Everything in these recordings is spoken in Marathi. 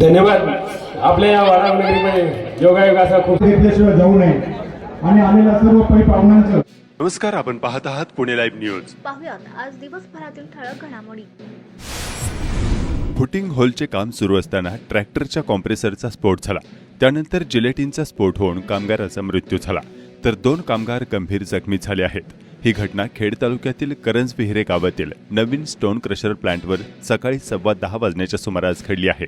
धन्यवाद. आपल्या या वारानगरीमध्ये योगायोग असा खूप घेतल्याशिवाय जाऊ नये. आणि आलेल्या सर्व पै पाहुण्यांचं नमस्कार आपण पाहत आहात पुणे लाईव्ह न्यूज. पाहुयात आज दिवसभरातील ठळक घडामोडी. फुटिंग होलचे काम सुरू असताना ट्रॅक्टरच्या कॉम्प्रेसरचा स्फोट झाला. त्यानंतर जिलेटिनचा स्फोट होऊन कामगाराचा मृत्यू झाला. तर दोन कामगार गंभीर जखमी झाले आहेत. ही घटना खेड तालुक्यातील करंज विहिरे गावातील नवीन स्टोन क्रशर प्लांटवर सकाळी सव्वा दहा वाजण्याच्या सुमारास घडली आहे.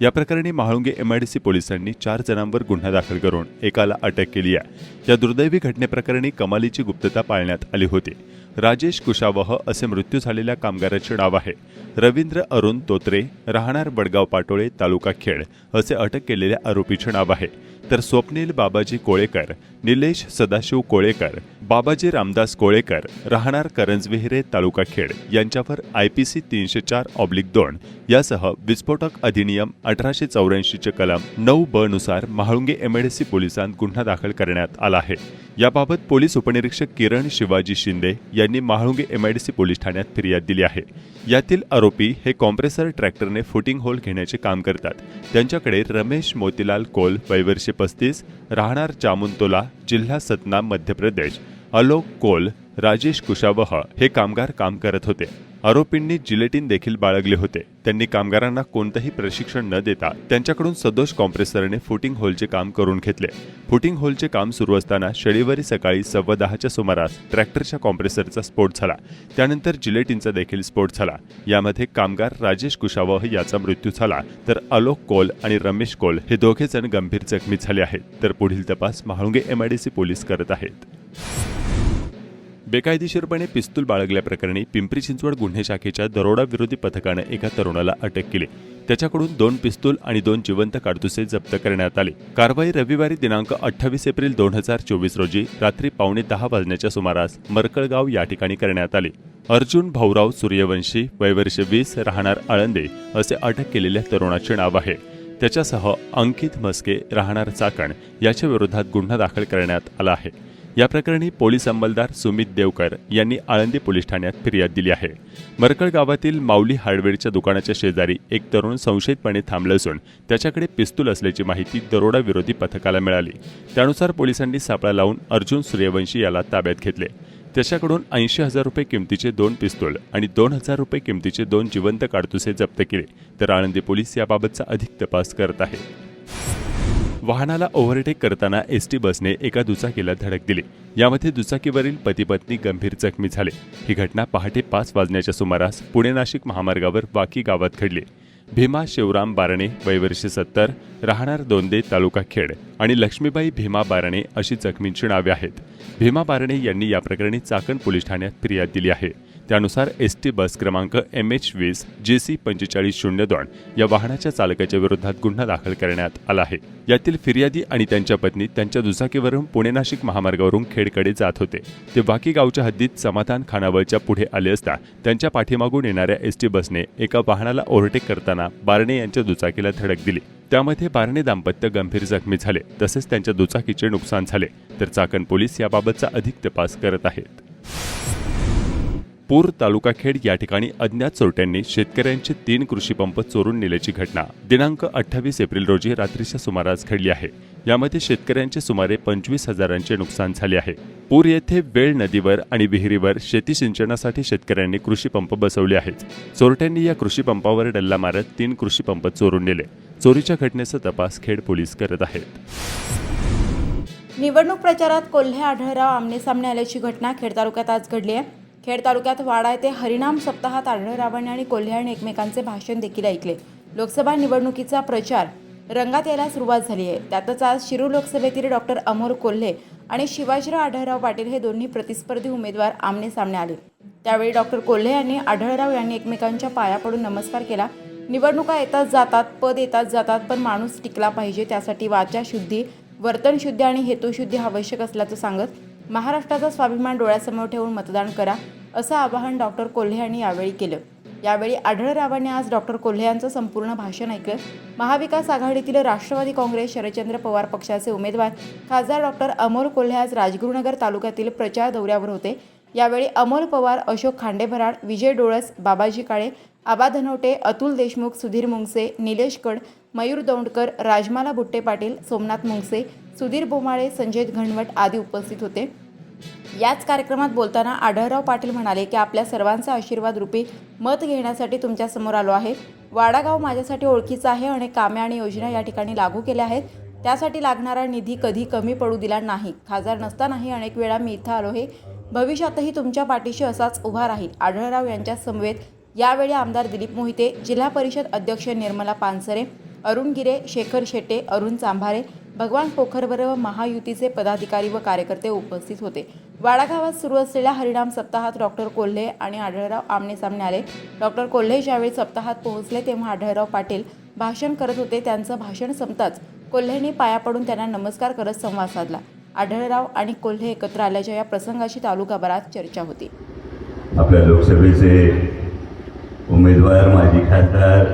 या प्रकरणी महाळुंगे एमआयडीसी पोलिसांनी चार जणांवर गुन्हा दाखल करून एकाला अटक केली आहे. या दुर्दैवी घटनेप्रकरणी कमालीची गुप्तता पाळण्यात आली होती. राजेश कुशावह असे मृत्यू झालेल्या कामगाराचे नाव आहे. रवींद्र अरुण तोत्रे राहणार वडगाव पाटोळे तालुका खेड असे अटक केलेल्या आरोपीचे नाव आहे. तर स्वप्नील बाबाजी कोळेकर निलेश सदाशिव कोळेकर बाबाजी रामदास कोळेकर राहणार करंजविहिरे तालुका खेड यांच्यावर आय पी सी तीनशे चार ऑब्लिक दोन यासह विस्फोटक अधिनियम अठराशे चौऱ्याऐंशीचे कलम नऊ ब नुसार महाळुंगे एमएडसी पोलिसांत गुन्हा दाखल करण्यात आला आहे. याबाबत पोलीस उपनिरीक्षक किरण शिवाजी शिंदे यांनी महाळुंगे एमआयडीसी पोलीस ठाण्यात फिर्याद दिली आहे. यातील आरोपी हे कॉम्प्रेसर ट्रॅक्टरने फुटिंग होल घेण्याचे काम करतात. त्यांच्याकडे रमेश मोतीलाल कोल वयवर्षे पस्तीस राहणार चामुंतोला जिल्हा सतना मध्य प्रदेश अलोक कोल राजेश कुशावह हे कामगार काम करत होते. आरोपींनी जिलेटिन देखील बाळगले होते. त्यांनी कामगारांना कोणतंही प्रशिक्षण न देता त्यांच्याकडून सदोष कॉम्प्रेसरने फुटिंग होलचे काम करून घेतले. फुटिंग होलचे काम सुरू असताना शनिवारी सकाळी सव्वा दहाच्या सुमारास ट्रॅक्टरच्या कॉम्प्रेसरचा स्फोट झाला. त्यानंतर जिलेटिनचा देखील स्फोट झाला. यामध्ये कामगार राजेश कुशावह याचा मृत्यू झाला. तर अलोक कोल आणि रमेश कोल हे दोघे जण गंभीर जखमी झाले आहेत. तर पुढील तपास महाळुंगे एमआयडीसी पोलीस करत आहेत. बेकायदेशीरपणे पिस्तूल बाळगल्याप्रकरणी पिंपरी चिंचवड गुन्हे शाखेच्या दरोडा विरोधी पथकानं एका तरुणाला अटक केली. त्याच्याकडून दोन पिस्तूल आणि दोन जिवंत काडतुसे जप्त करण्यात आले. कारवाई रविवारी दिनांक अठ्ठावीस एप्रिल दोन हजार चोवीस रोजी रात्री पावणे दहा वाजण्याच्या सुमारास मरकळगाव या ठिकाणी करण्यात आले. अर्जुन भाऊराव सूर्यवंशी वयवर्ष वीस राहणार आळंदे असे अटक केलेल्या तरुणाचे नाव आहे. त्याच्यासह अंकित मस्के राहणार चाकण याच्या विरोधात गुन्हा दाखल करण्यात आला आहे. या प्रकरणी पोलीस अंमलदार सुमित देवकर यांनी आळंदी पोलीस ठाण्यात फिर्याद दिली आहे. मरकळ गावातील माऊली हार्डवेअरच्या दुकानाच्या शेजारी एक तरुण संशयितपणे थांबलं असून त्याच्याकडे पिस्तूल असल्याची माहिती दरोडा विरोधी पथकाला मिळाली. त्यानुसार पोलिसांनी सापळा लावून अर्जुन सूर्यवंशी याला ताब्यात घेतले. त्याच्याकडून ऐंशी हजार रुपये किमतीचे दोन पिस्तूल आणि दोन हजार रुपये किमतीचे दोन जिवंत काडतुसे जप्त केले तर आळंदी पोलीस याबाबतचा अधिक तपास करत आहेत. वाहनाला ओव्हरटेक करताना एस टी बसने एका दुचाकीला धडक दिली. यामध्ये दुचाकीवरील पती पत्नी गंभीर जखमी झाले. ही घटना पहाटे पाच वाजण्याच्या सुमारास पुणे नाशिक महामार्गावर वाकी गावात घडली. भीमा शिवराम बारणे वयवर्षी सत्तर राहणार दोंदे तालुका खेड आणि लक्ष्मीबाई भीमा बारणे अशी जखमींची नावे आहेत. भीमा बारणे यांनी या प्रकरणी चाकण पोलीस ठाण्यात फिर्याद दिली आहे. त्यानुसार एस टी बस क्रमांक एम एच वीस जे सी पंचेचाळीस शून्य दोन या वाहनाच्या चालकाच्या विरोधात गुन्हा दाखल करण्यात आला आहे. यातील फिर्यादी आणि त्यांच्या पत्नी त्यांच्या दुचाकीवरून पुणे नाशिक महामार्गावरून खेडकडे जात होते. ते वाकी गावच्या हद्दीत समाधान खानावळच्या पुढे आले असता त्यांच्या पाठीमागून येणाऱ्या एस टी बसने एका वाहनाला ओव्हरटेक करताना बारणे यांच्या दुचाकीला धडक दिली. त्यामध्ये बारणे दाम्पत्य गंभीर जखमी झाले तसेच त्यांच्या दुचाकीचे नुकसान झाले. तर चाकण पोलीस याबाबतचा अधिक तपास करत आहेत. पूर तालुका खेड या ठिकाणी अज्ञात चोरट्यांनी शेतकऱ्यांचे तीन कृषी पंप चोरून नेल्याची घटना दिनांक अठ्ठावीस एप्रिल रोजी रात्रीच्या सुमारास घडली आहे. यामध्ये शेतकऱ्यांचे सुमारे पंचवीस हजारांचे नुकसान झाले आहे. पूर येथे वेळ नदीवर आणि विहिरीवर शेती सिंचनासाठी शेतकऱ्यांनी कृषी पंप बसवले आहेत. चोरट्यांनी या कृषी पंपावर डल्ला मारत तीन कृषी पंप चोरून नेले. चोरीच्या घटनेचा तपास खेड पोलीस करत आहेत. निवडणूक प्रचारात कोल्हे आढळराव आमनेसामने आल्याची घटना खेड तालुक्यात आज घडली आहे. खेड तालुक्यात वाडा येथे हरिनाम सप्ताहात आढळरावांनी आणि कोल्हे एकमेकांचे भाषण देखील ऐकले. लोकसभा निवडणुकीचा प्रचार रंगात यायला सुरुवात झाली आहे. त्यातच आज शिरूर लोकसभेतील डॉक्टर अमोल कोल्हे आणि शिवाजीराव आढळराव पाटील हे दोन्ही प्रतिस्पर्धी उमेदवार आमने सामने आले. त्यावेळी डॉक्टर कोल्हे यांनी आढळराव यांनी एकमेकांच्या पाया पडून नमस्कार केला. निवडणुका येतात जातात पद येतात जातात पण माणूस टिकला पाहिजे त्यासाठी वाचा शुद्धी वर्तनशुद्धी आणि हेतुशुद्धी आवश्यक असल्याचं सांगत महाराष्ट्राचा स्वाभिमान डोळ्यासमोर ठेवून मतदान करा असं आवाहन डॉक्टर कोल्हे यांनी यावेळी केलं. यावेळी आढळरावांनी आज डॉक्टर कोल्हे यांचं संपूर्ण भाषण ऐकलं. महाविकास आघाडीतील राष्ट्रवादी काँग्रेस शरदचंद्र पवार पक्षाचे उमेदवार खासदार डॉक्टर अमोल कोल्हे आज राजगुरुनगर तालुक्यातील प्रचार दौऱ्यावर होते. यावेळी अमोल पवार अशोक खांडेभराड विजय डोळस बाबाजी काळे आबा धनोटे अतुल देशमुख सुधीर मुंगसे निलेश कड मयूर दौंडकर राजमाला बुट्टे पाटील सोमनाथ मुंगसे सुधीर बोमाळे संजय घनवट आदी उपस्थित होते. याच कार्यक्रमात बोलताना आढळराव पाटील म्हणाले की आपल्या सर्वांचा आशीर्वाद रूपी मत घेण्यासाठी तुमच्यासमोर आलो आहे. वाडागाव माझ्यासाठी ओळखीचं आहे अनेक कामे आणि योजना या ठिकाणी लागू केल्या आहेत. त्यासाठी लागणारा निधी कधी कमी पडू दिला नाही. खासदार नसतानाही अनेक वेळा मी इथं आलो आहे. भविष्यातही तुमच्या पाठीशी असाच उभा राहील. आढळराव यांच्या समवेत यावेळी आमदार दिलीप मोहिते जिल्हा परिषद अध्यक्ष निर्मला पानसरे अरुण गिरे शेखर शेटे अरुण चांभारे भगवान पोखरवर व महायुतीचे पदाधिकारी व कार्यकर्ते उपस्थित होते. वाडा गावात सुरू असलेल्या हरिणाम सप्ताहात डॉक्टर कोल्हे आणि आढळराव आमने सामने आले. डॉक्टर कोल्हे ज्यावेळी सप्ताहात पोहोचले तेव्हा आढळराव पाटील भाषण करत होते. त्यांचं भाषण संपताच कोल्हेंनी पाया पडून त्यांना नमस्कार करत संवाद साधला. आढळराव आणि कोल्हे एकत्र आल्याच्या या प्रसंगाची तालुकाभरात चर्चा होती. आपल्या लोकसभेचे उमेदवार माजी खासदार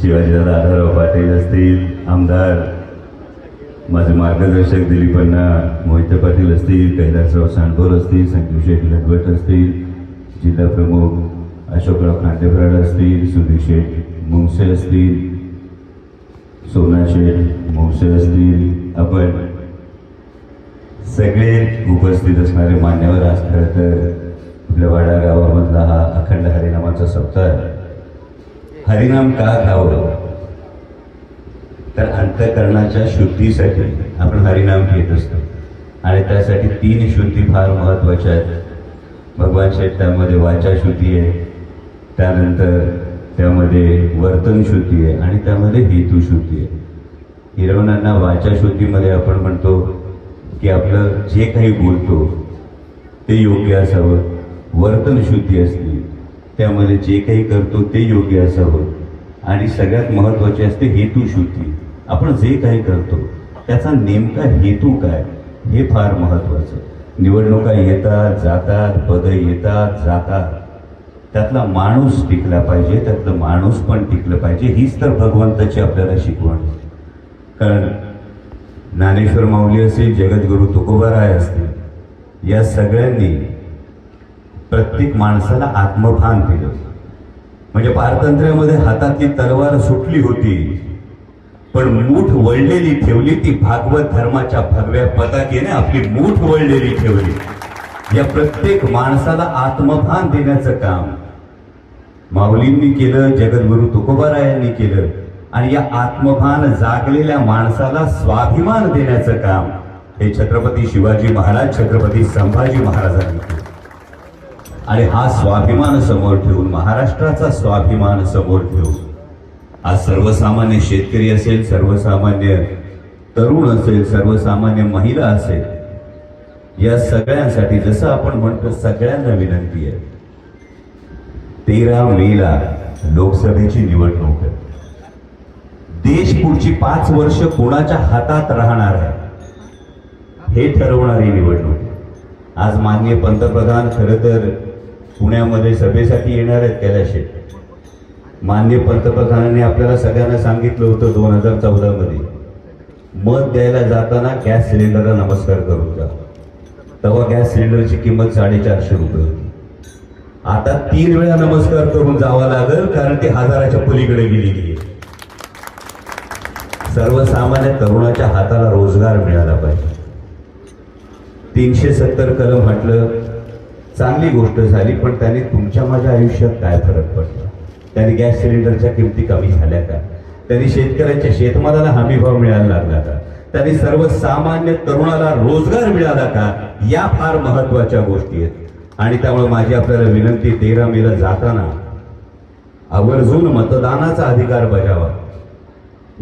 शिवाजीदादा आढळराव पाटील असतील आमदार माझे मार्गदर्शक दिलीपण्णा मोहिते पाटील असतील कैलासराव सांडोर असतील संजीव शेठ गटवट असतील जिल्हा प्रमुख अशोकराव खांडेफराड असतील सुधीर शेठ मुंगसे असतील सोना शेठ मुंगसे असतील. आपण सगळे उपस्थित असणारे मान्यवर आज खरं तर आपल्या वाडा गावामधला हा अखंड हरिनामाचा सप्ताह हरिनाम का गावं तर अंतकरणाच्या शुद्धीसाठी आपण हरिनाम घेत असतो. आणि त्यासाठी तीन शुद्धी फार महत्त्वाच्या आहेत. भगवान शेठ त्यामध्ये वाचा शुद्धी आहे त्यानंतर त्यामध्ये वर्तन शुद्धी आहे आणि त्यामध्ये हेतू शुद्धी आहे. हिरवणांना वाचा शुद्धीमध्ये आपण म्हणतो की आपलं जे काही बोलतो ते योग्य असावं. वर्तन शुद्धी असते त्यामध्ये जे काही करतो ते योग्य असावं. आणि सगळ्यात महत्त्वाचे असते हेतू शुद्धी. आपण जे काही करतो त्याचा नेमका हेतू काय? हे फार महत्त्वाचं. निवडणुका येतात जातात पदं येतात जातात. त्यातला माणूस टिकला पाहिजे त्यातलं माणूस पण टिकलं पाहिजे हीच तर भगवंताची आपल्याला शिकवण कारण ज्ञानेश्वर माऊली असेल जगद्गुरू तुकोबाराय असतील या सगळ्यांनी प्रत्येक माणसाला आत्मभान दिलं म्हणजे पारतंत्र्यामध्ये हातातली तलवार सुटली होती. पण मूठ वळलेली ठेवली ती भागवत धर्माच्या भगव्या पताकेने आपली मूठ वळलेली ठेवली. या प्रत्येक माणसाला आत्मभान देण्याचं काम. माऊलींनी केलं जगद्गुरु तुकोबारायांनी केलं. आणि या आत्मभान जागलेल्या माणसाला स्वाभिमान देण्याचं काम हे छत्रपती शिवाजी महाराज छत्रपती संभाजी महाराजांनी केलं. आणि हा स्वाभिमान समोर ठेवून महाराष्ट्राचा स्वाभिमान समोर ठेवून आज सर्वसामान्य शेतकरी असेल सर्वसामान्य तरुण असेल सर्वसामान्य महिला असेल या सगळ्यांसाठी जसं आपण म्हणतो सगळ्यांना विनंती आहे. तेरा मेला लोकसभेची निवडणूक आहे. देश पुढची पाच वर्ष कोणाच्या हातात राहणार आहे? हे ठरवणारी निवडणूक आज माननीय पंतप्रधान खरं तर पुण्यामध्ये सभेसाठी येणार आहेत कैलाशे माननीय पंतप्रधानांनी आपल्याला सगळ्यांना सांगितलं होतं दोन हजार चौदा मध्ये मत द्यायला जाताना गॅस सिलेंडरला नमस्कार करून जा. तेव्हा गॅस सिलेंडरची किंमत साडेचारशे रुपये होती. आता तीन वेळा नमस्कार करून जावा लागेल कारण ती हजाराच्या पलीकडे गेलेली आहे सर्वसामान्य तरुणाच्या हाताला रोजगार मिळाला पाहिजे. तीनशे सत्तर कलम म्हटलं चांगली गोष्ट झाली पण त्याने तुमच्या माझ्या आयुष्यात काय फरक पडला? त्याने गॅस सिलेंडरच्या किमती कमी झाल्या का? त्यांनी शेतकऱ्यांच्या शेतमालाला हमीभाव मिळायला लागला का? त्यांनी सर्वसामान्य तरुणाला रोजगार मिळाला का? या फार महत्त्वाच्या गोष्टी आहेत. आणि त्यामुळे माझी आपल्याला विनंती तेरा मेला जाताना आवर्जून मतदानाचा अधिकार बजावा.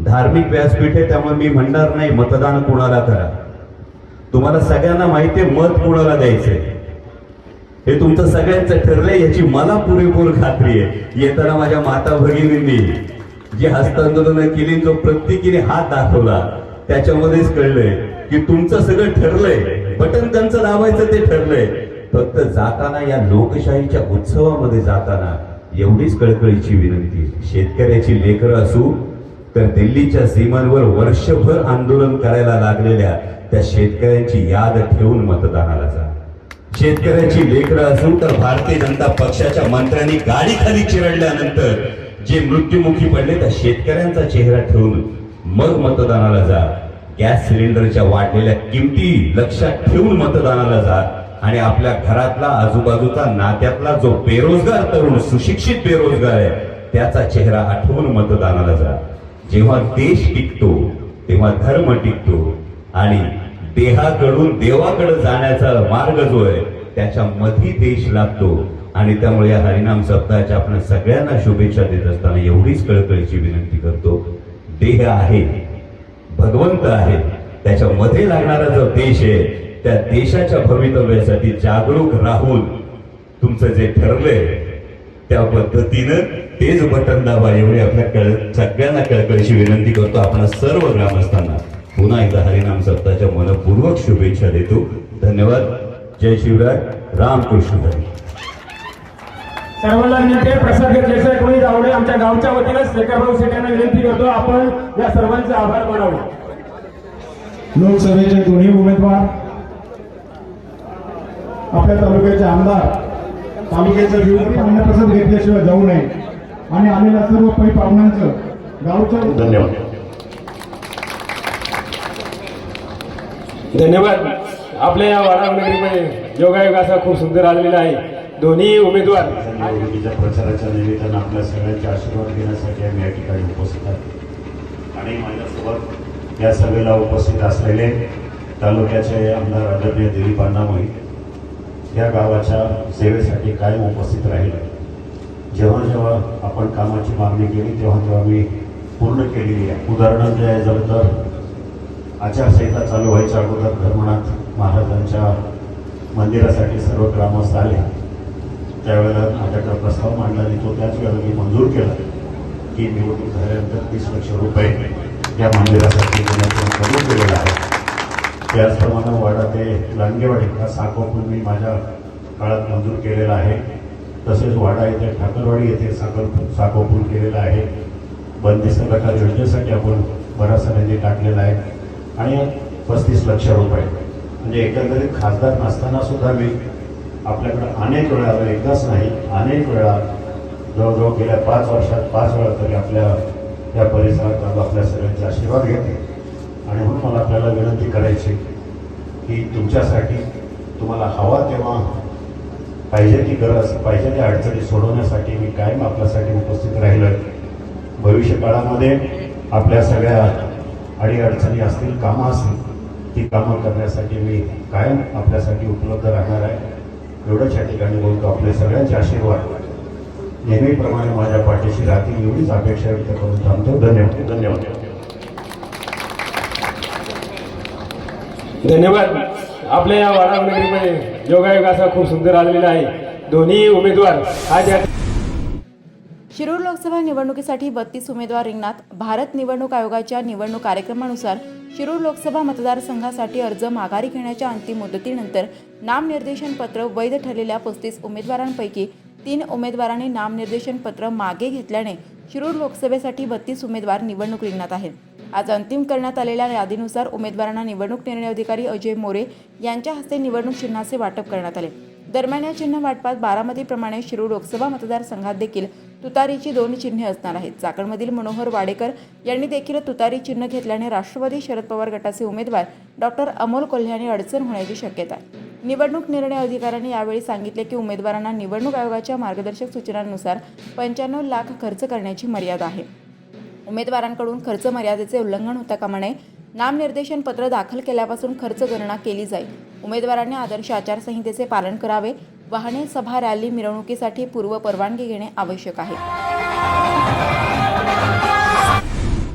धार्मिक व्यासपीठ आहे त्यामुळे मी म्हणणार नाही मतदान कुणाला करा. तुम्हाला सगळ्यांना माहिती आहे मत कुणाला द्यायचंय? हे तुमचं सगळ्यांचं ठरलंय याची मला पुरेपूर खात्री आहे. येताना माझ्या माता भगिनींनी जी हस्तांदोलन केली जो प्रत्येकीने हात दाखवला त्याच्यामध्येच कळलंय की तुमचं सगळं ठरलंय. बटन त्यांचं दाबायचं ते ठरलंय. फक्त जाताना या लोकशाहीच्या उत्सवामध्ये जाताना एवढीच कळकळीची विनंती शेतकऱ्याची लेकरं असू तर दिल्लीच्या सीमांवर वर्षभर आंदोलन करायला लागलेल्या त्या शेतकऱ्यांची याद ठेवून मतदानाला जा. शेतकऱ्याची लेकरं असून तर भारतीय जनता पक्षाच्या मंत्र्यांनी गाडी खाली चिरडल्यानंतर जे मृत्युमुखी पडले त्या शेतकऱ्यांचा चेहरा ठेवून मग मतदानाला जा. गॅस सिलेंडरच्या वाढलेल्या किमती लक्षात ठेवून मतदानाला जा. आणि आपल्या घरातला आजूबाजूचा नात्यातला जो बेरोजगार तरुण सुशिक्षित बेरोजगार आहे त्याचा चेहरा आठवून मतदानाला जा. जेव्हा देश टिकतो तेव्हा धर्म टिकतो आणि देहाकडून देवाकडे जाण्याचा मार्ग जो आहे त्याच्या मधी देश लागतो आणि त्यामुळे या हरिनाम सप्ताहाच्या आपण सगळ्यांना शुभेच्छा देत असताना एवढीच कळकळीची विनंती करतो. देह आहे भगवंत आहे त्याच्या मध्ये लागणारा जो देश आहे त्या देशाच्या भवितव्यासाठी जागरूक राहून तुमचं जे ठरलंय त्या पद्धतीनं तेच बटन दाबा एवढी आपल्या कळ सगळ्यांना कळकळीची विनंती करतो. आपण सर्व ग्रामस्थांना पुन्हा एकदा हरिनाम सप्ताहाच्या मनपूर्वक शुभेच्छा देतो. धन्यवाद. जय शिवराय. रामकृष्ण हरी. सर्वांना विनंती आहे प्रसाद घेतल्याशिवाय कोणी जाऊ नये आमच्या गावच्या वतीनं शेखरभाऊ यांना विनंती करतो आपण या सर्वांचे आभार मानावे. लोकसभेचे दोन्ही उमेदवार आपल्या तालुक्याचे आमदार तालुक्याचे विविध अन्नप्रसाद घेतल्याशिवाय जाऊ नये. आणि आलेल्या सर्व पै पाहुण्यांचं गावच्या धन्यवाद. धन्यवाद. आपल्या या वाडानगरीमध्ये योगायोग असा खूप सुंदर आलेला आहे. दोन्ही उमेदवार. निवडणुकीच्या प्रचाराच्या निमित्तानं आपल्या सगळ्यांचे आशीर्वाद घेण्यासाठी आम्ही या ठिकाणी उपस्थित आहोत. आणि माझ्यासोबत या सभेला उपस्थित असलेले तालुक्याचे आमदार आदरणीय दिलीप अण्णामोई या गावाच्या सेवेसाठी कायम उपस्थित राहिले जेव्हा जेव्हा आपण कामाची मागणी केली तेव्हा तेव्हा मी पूर्ण केलेली आहे. उदाहरण द्यायचं तर आचारसंहिता चालू व्हायच्या अगोदर धर्मनाथ महाराजांच्या मंदिरासाठी सर्व ग्रामस्थ आले. त्यावेळेला माझ्याकडे प्रस्ताव मांडला आणि तो त्याच वेळेला मी मंजूर केला की निवडणूक झाल्यानंतर तीस लक्ष रुपये या मंदिरासाठी मंजूर केलेला आहे. त्याचप्रमाणे वाडा ते लांडगेवाडी हा साखो पूल मी माझ्या काळात मंजूर केलेला आहे. तसेच वाडा येथे ठाकरवाडी येथे साखर साखो पूल केलेला आहे. बंदिस्त गटार योजनेसाठी आपण बराचसा निधी टाकलेला आहे. आणि पस्तीस लक्ष रुपये. म्हणजे एकंदरीत खासदार नसताना सुद्धा मी आपल्याकडे अनेक वेळा एकदाच नाही अनेक वेळा जवळजवळ गेल्या पाच वर्षात पाच वेळा तरी आपल्या या परिसरात आपल्या सगळ्यांचे आशीर्वाद घेते. आणि म्हणून मला आपल्याला विनंती करायची की तुमच्यासाठी तुम्हाला हवा तेव्हा पाहिजे ती गरज पाहिजे त्या अडचणी सोडवण्यासाठी मी कायम आपल्यासाठी उपस्थित राहिलं भविष्य काळामध्ये आपल्या सगळ्या अडीअडचणी असतील कामं असतील ती कामं करण्यासाठी मी कायम आपल्यासाठी उपलब्ध राहणार आहे. एवढंच या ठिकाणी बोलतो. आपले सगळ्यांचे आशीर्वाद नेहमीप्रमाणे माझ्या पाठीशी राहतील एवढीच अपेक्षा व्यक्त करून थांबतो. धन्यवाद. धन्यवाद. धन्यवाद. आपल्या या वाडानगरीमध्ये योगायोग असा खूप सुंदर आलेला आहे. दोन्ही उमेदवार आज या शिरूर लोकसभा निवडणुकीसाठी बत्तीस उमेदवार रिंगणात. भारत निवडणूक आयोगाच्या निवडणूक कार्यक्रमानुसार शिरूर लोकसभा मतदारसंघासाठी अर्ज माघारी घेण्याच्या अंतिम मुदतीनंतर नामनिर्देशन पत्र वैध ठरलेल्या पस्तीस उमेदवारांपैकी तीन उमेदवारांनी नामनिर्देशन पत्र मागे घेतल्याने शिरूर लोकसभेसाठी बत्तीस उमेदवार निवडणूक रिंगणात आहेत. आज अंतिम करण्यात आलेल्या यादीनुसार उमेदवारांना निवडणूक निर्णय अधिकारी अजय मोरे यांच्या हस्ते निवडणूक चिन्हाचे वाटप करण्यात आले. दरम्यान या चिन्ह वाटपात बारामतीप्रमाणे शिरूर लोकसभा मतदारसंघात देखील तुतारीची दोन चिन्हे असणार आहेत. चाकणमधील मनोहर वाडेकर यांनी देखील तुतारी चिन्ह घेतल्याने राष्ट्रवादी शरद पवार गटाचे उमेदवार डॉक्टर अमोल कोल्ह्याने अडचण होण्याची शक्यता आहे. निवडणूक निर्णय अधिकाऱ्यांनी यावेळी सांगितले की उमेदवारांना निवडणूक आयोगाच्या मार्गदर्शक सूचनांनुसार पंच्याण्णव लाख खर्च करण्याची मर्यादा आहे. उमेदवारांकडून खर्च मर्यादेचे उल्लंघन होता कामा नये. नामनिर्देशन पत्र दाखल केल्यापासून खर्च गणना केली जाईल. उमेदवारांनी आदर्श आचारसंहितेचे पालन करावे. वाहने सभा रॅली मिरवणुकीसाठी पूर्व परवानगी घेणे आवश्यक आहे.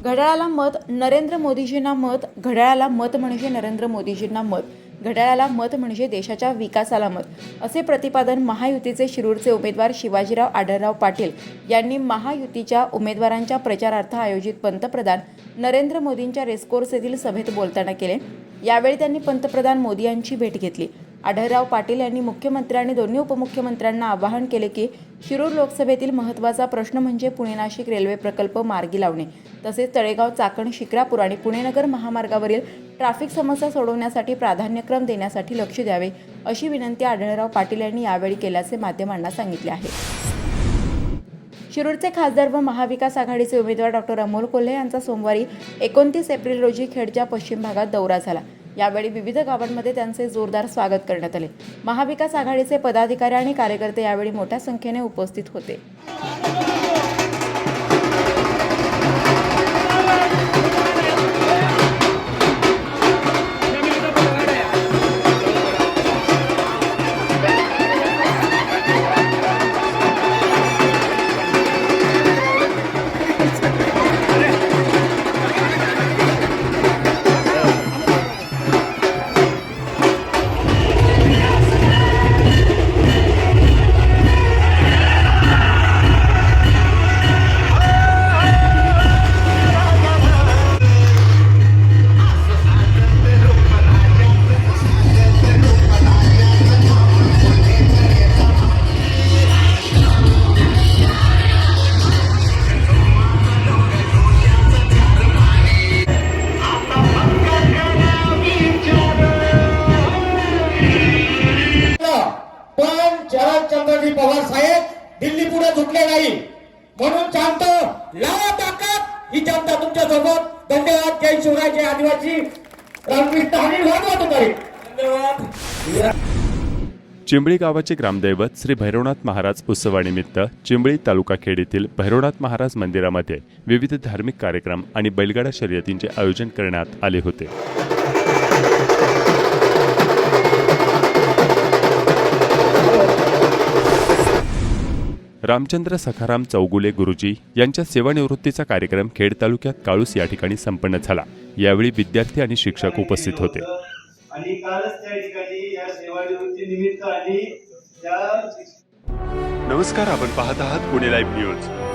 घड्याळाला मत नरेंद्र मोदीजींना मत घड्याळाला मत म्हणजे नरेंद्र मोदीजींना मत. घड्याळाला मत म्हणजे देशाच्या विकासाला मत. असे प्रतिपादन महायुतीचे शिरूरचे उमेदवार शिवाजीराव आढळराव पाटील यांनी महायुतीच्या उमेदवारांच्या प्रचारार्थ आयोजित पंतप्रधान नरेंद्र मोदींच्या रेसकोर्स येथील सभेत बोलताना केले. यावेळी त्यांनी पंतप्रधान मोदी यांची भेट घेतली. आढळराव पाटील यांनी मुख्यमंत्री आणि दोन्ही उपमुख्यमंत्र्यांना आवाहन केले की शिरूर लोकसभेतील महत्त्वाचा प्रश्न म्हणजे पुणे नाशिक रेल्वे प्रकल्प मार्गी लावणे. तसेच तळेगाव चाकण शिक्रापूर आणि पुणेनगर महामार्गावरील ट्रॅफिक समस्या सोडवण्यासाठी प्राधान्यक्रम देण्यासाठी लक्ष द्यावे अशी विनंती आढळराव पाटील यांनी यावेळी केल्याचे माध्यमांना सांगितले आहे. शिरूरचे खासदार व महाविकास आघाडीचे उमेदवार डॉक्टर अमोल कोल्हे यांचा सोमवारी एकोणतीस एप्रिल रोजी खेडच्या पश्चिम भागात दौरा झाला. यावेळी विविध गावांमध्ये त्यांचे जोरदार स्वागत करण्यात आले. महाविकास आघाडीचे पदाधिकारी आणि कार्यकर्ते यावेळी मोठ्या संख्येने उपस्थित होते. चिंबळी गावाचे ग्रामदैवत श्री भैरवनाथ महाराज उत्सवानिमित्त चिंबळी तालुका खेड येथील भैरवनाथ महाराज मंदिरामध्ये विविध धार्मिक कार्यक्रम आणि बैलगाडा शर्यतींचे आयोजन करण्यात आले होते. रामचंद्र सखाराम चौगुले गुरुजी यांच्या सेवानिवृत्तीचा कार्यक्रम खेड तालुक्यात काळूस या ठिकाणी संपन्न झाला. यावेळी विद्यार्थी आणि शिक्षक उपस्थित होते आणि कालच त्या ठिकाणी या सेवानिवृत्ती निमित्त आणि त्या नमस्कार आपण पाहत आहात पुणे लाईव्ह न्यूज